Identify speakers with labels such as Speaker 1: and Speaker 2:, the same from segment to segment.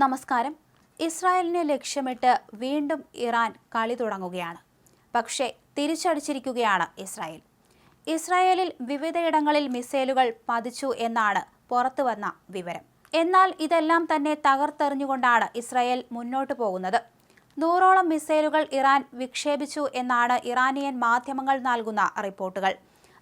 Speaker 1: നമസ്കാരം. ഇസ്രായേലിനെ ലക്ഷ്യമിട്ട് വീണ്ടും ഇറാൻ കളി തുടങ്ങുകയാണ്. പക്ഷേ തിരിച്ചടിച്ചിരിക്കുകയാണ് ഇസ്രായേൽ. ഇസ്രായേലിൽ വിവിധയിടങ്ങളിൽ മിസൈലുകൾ പതിച്ചു എന്നാണ് പുറത്തുവന്ന വിവരം. എന്നാൽ ഇതെല്ലാം തന്നെ തകർത്തെറിഞ്ഞുകൊണ്ടാണ് ഇസ്രായേൽ മുന്നോട്ടു പോകുന്നത്. നൂറോളം മിസൈലുകൾ ഇറാൻ വിക്ഷേപിച്ചു എന്നാണ് ഇറാനിയൻ മാധ്യമങ്ങൾ നൽകുന്ന റിപ്പോർട്ടുകൾ.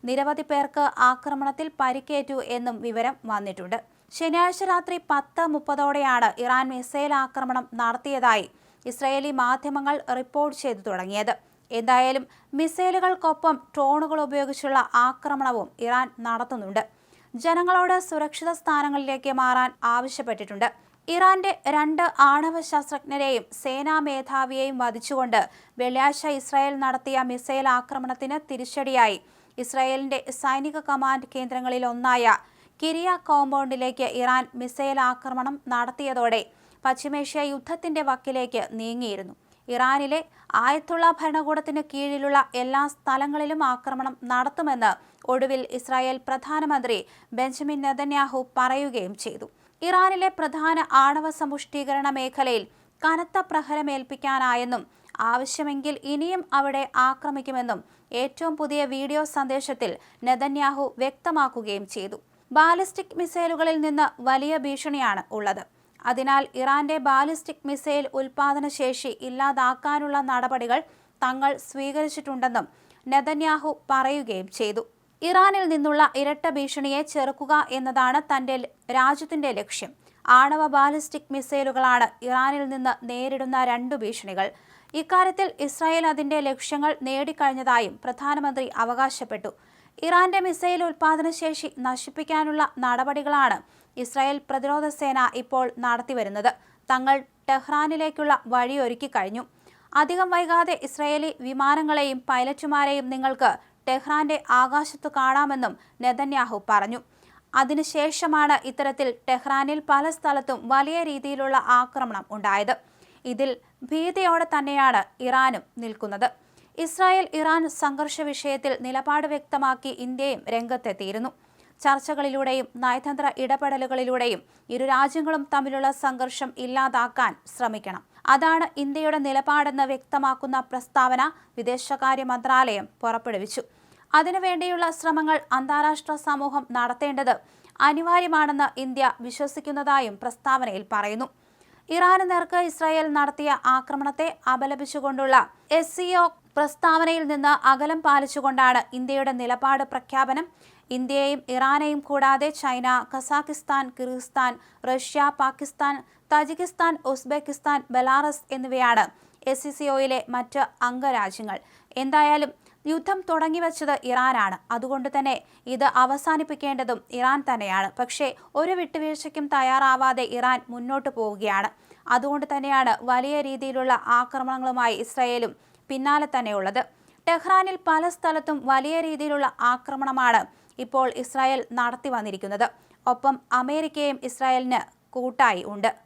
Speaker 1: നിരവധി പേർക്ക് ആക്രമണത്തിൽ പരിക്കേറ്റു എന്നും വിവരം വന്നിട്ടുണ്ട്. ശനിയാഴ്ച രാത്രി പത്ത് മുപ്പതോടെയാണ് ഇറാൻ മിസൈൽ ആക്രമണം നടത്തിയതായി ഇസ്രയേലി മാധ്യമങ്ങൾ റിപ്പോർട്ട് ചെയ്തു തുടങ്ങിയത്. എന്തായാലും മിസൈലുകൾക്കൊപ്പം ഡ്രോണുകൾ ഉപയോഗിച്ചുള്ള ആക്രമണവും ഇറാൻ നടത്തുന്നുണ്ട്. ജനങ്ങളോട് സുരക്ഷിത സ്ഥാനങ്ങളിലേക്ക് മാറാൻ ആവശ്യപ്പെട്ടിട്ടുണ്ട്. ഇറാന്റെ രണ്ട് ആണവ ശാസ്ത്രജ്ഞരെയും സേനാ മേധാവിയെയും വധിച്ചുകൊണ്ട് വെള്ളിയാഴ്ച ഇസ്രായേൽ നടത്തിയ മിസൈൽ ആക്രമണത്തിന് തിരിച്ചടിയായി ഇസ്രായേലിന്റെ സൈനിക കമാൻഡ് കേന്ദ്രങ്ങളിൽ ഒന്നായ കിരിയ കോമ്പൗണ്ടിലേക്ക് ഇറാൻ മിസൈൽ ആക്രമണം നടത്തിയതോടെ പശ്ചിമേഷ്യ യുദ്ധത്തിന്റെ വക്കിലേക്ക് നീങ്ങിയിരുന്നു. ഇറാനിലെ ആയത്തുള്ള ഭരണകൂടത്തിന് കീഴിലുള്ള എല്ലാ സ്ഥലങ്ങളിലും ആക്രമണം നടത്തുമെന്ന് ഒടുവിൽ ഇസ്രായേൽ പ്രധാനമന്ത്രി ബെഞ്ചമിൻ നെതന്യാഹു പറയുകയും ചെയ്തു. ഇറാനിലെ പ്രധാന ആണവ സമ്പുഷ്ടീകരണ മേഖലയിൽ കനത്ത പ്രഹരമേൽപ്പിക്കാനായെന്നും ആവശ്യമെങ്കിൽ ഇനിയും അവിടെ ആക്രമിക്കുമെന്നും ഏറ്റവും പുതിയ വീഡിയോ സന്ദേശത്തിൽ നെതന്യാഹു വ്യക്തമാക്കുകയും ചെയ്തു. ബാലിസ്റ്റിക് മിസൈലുകളിൽ നിന്ന് വലിയ ഭീഷണിയാണ് ഉള്ളത്. അതിനാൽ ഇറാന്റെ ബാലിസ്റ്റിക് മിസൈൽ ഉൽപാദന ശേഷി ഇല്ലാതാക്കാനുള്ള നടപടികൾ തങ്ങൾ സ്വീകരിച്ചിട്ടുണ്ടെന്നും നെതന്യാഹു പറയുകയും ചെയ്തു. ഇറാനിൽ നിന്നുള്ള ഇരട്ട ഭീഷണിയെ ചെറുക്കുക എന്നതാണ് തന്റെ രാജ്യത്തിന്റെ ലക്ഷ്യം. ആണവ ബാലിസ്റ്റിക് മിസൈലുകളാണ് ഇറാനിൽ നിന്ന് നേരിടുന്ന രണ്ടു ഭീഷണികൾ. ഇക്കാര്യത്തിൽ ഇസ്രായേൽ അതിന്റെ ലക്ഷ്യങ്ങൾ നേടിക്കഴിഞ്ഞതായും പ്രധാനമന്ത്രി അവകാശപ്പെട്ടു. ഇറാന്റെ മിസൈൽ ഉൽപാദനശേഷി നശിപ്പിക്കാനുള്ള നടപടികളാണ് ഇസ്രായേൽ പ്രതിരോധ സേന ഇപ്പോൾ നടത്തിവരുന്നത്. തങ്ങൾ ടെഹ്റാനിലേക്കുള്ള വഴിയൊരുക്കി കഴിഞ്ഞു. അധികം വൈകാതെ ഇസ്രായേലി വിമാനങ്ങളെയും പൈലറ്റുമാരെയും നിങ്ങൾക്ക് ടെഹ്റാന്റെ ആകാശത്തു കാണാമെന്നും നെതന്യാഹു പറഞ്ഞു. അതിനുശേഷമാണ് ഇത്തരത്തിൽ ടെഹ്റാനിൽ പല സ്ഥലത്തും വലിയ രീതിയിലുള്ള ആക്രമണം ഉണ്ടായത്. ഇതിൽ ഭീതിയോടെ തന്നെയാണ് ഇറാനും നിൽക്കുന്നത്. ഇസ്രായേൽ ഇറാൻ സംഘർഷ വിഷയത്തിൽ നിലപാട് വ്യക്തമാക്കി ഇന്ത്യയും രംഗത്തെത്തിയിരുന്നു. ചർച്ചകളിലൂടെയും നയതന്ത്ര ഇടപെടലുകളിലൂടെയും ഇരു രാജ്യങ്ങളും തമ്മിലുള്ള സംഘർഷം ഇല്ലാതാക്കാൻ ശ്രമിക്കണം. അതാണ് ഇന്ത്യയുടെ നിലപാടെന്ന് വ്യക്തമാക്കുന്ന പ്രസ്താവന വിദേശകാര്യ മന്ത്രാലയം പുറപ്പെടുവിച്ചു. അതിനുവേണ്ടിയുള്ള ശ്രമങ്ങൾ അന്താരാഷ്ട്ര സമൂഹം നടത്തേണ്ടത് അനിവാര്യമാണെന്ന് ഇന്ത്യ വിശ്വസിക്കുന്നതായും പ്രസ്താവനയിൽ പറയുന്നു. ഇറാന് നേർക്ക് ഇസ്രായേൽ നടത്തിയ ആക്രമണത്തെ അപലപിച്ചുകൊണ്ടുള്ള എസ് സി ഒ പ്രസ്താവനയിൽ നിന്ന് അകലം പാലിച്ചുകൊണ്ടാണ് ഇന്ത്യയുടെ നിലപാട് പ്രഖ്യാപനം. ഇന്ത്യയെയും ഇറാനെയും കൂടാതെ China Kazakhstan Kyrgyzstan Russia Pakistan Tajikistan Uzbekistan Belarus എന്നിവയാണ് എസ് സി സി ഒയിലെ മറ്റ് അംഗരാജ്യങ്ങൾ. എന്തായാലും യുദ്ധം തുടങ്ങിവെച്ചത് ഇറാനാണ്. അതുകൊണ്ട് തന്നെ ഇത് അവസാനിപ്പിക്കേണ്ടതും ഇറാൻ തന്നെയാണ്. പക്ഷേ ഒരു വിട്ടുവീഴ്ചയ്ക്കും തയ്യാറാവാതെ ഇറാൻ മുന്നോട്ട് പോവുകയാണ്. അതുകൊണ്ട് തന്നെയാണ് വലിയ രീതിയിലുള്ള ആക്രമണങ്ങളുമായി ഇസ്രയേലും പിന്നാലെ തന്നെയുള്ളത്. ടെഹ്റാനിൽ പല സ്ഥലത്തും വലിയ രീതിയിലുള്ള ആക്രമണമാണ് ഇപ്പോൾ ഇസ്രായേൽ നടത്തി വന്നിരിക്കുന്നത്. ഒപ്പം അമേരിക്കയും ഇസ്രായേലിന് കൂട്ടായി ഉണ്ട്.